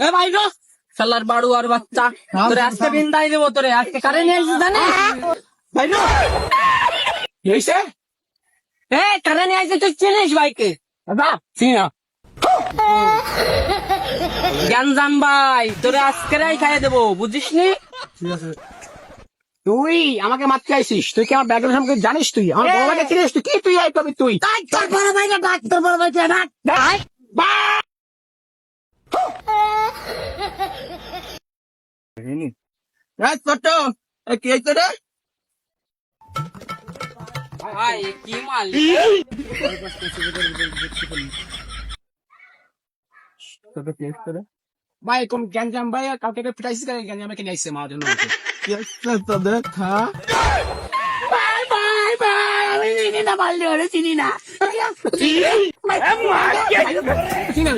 এ ভাই গো শালার বাড়ু আর বাচ্চা তোরে আজকে বিন্দাই দেবো তোরে আজকে কারে নিয়ে আসিস জানিস? ভাই গো। কি এ কারে নিয়ে আসিস তুই চিনিস ভাইকে? দাদা চিনি না। জ্ঞানজান ভাই তোরে আজকেরাই খাইয়ে দেবো বুঝিস নি তুই আমাকে মারতে আইসিস তুই কি আমার ব্যাকগ্রাউন্ড সম্পর্কে জানিস তুই? আমার বড় ভাইকে চিনিস তুই? কি তুই কবি তুই? তোর বড় ভাইকে ডাক তোর বড় ভাইকে ডাক। ডাক ছোট কি হয়েছে রে ভাই কি মাল ভাই কোন গ্যাঞ্জাম ভাই কাউকে পিটাইছিস কেন গ্যাঞ্জামে কিনে মার জন্য তোদের হ্যাঁ চিনি না চিনি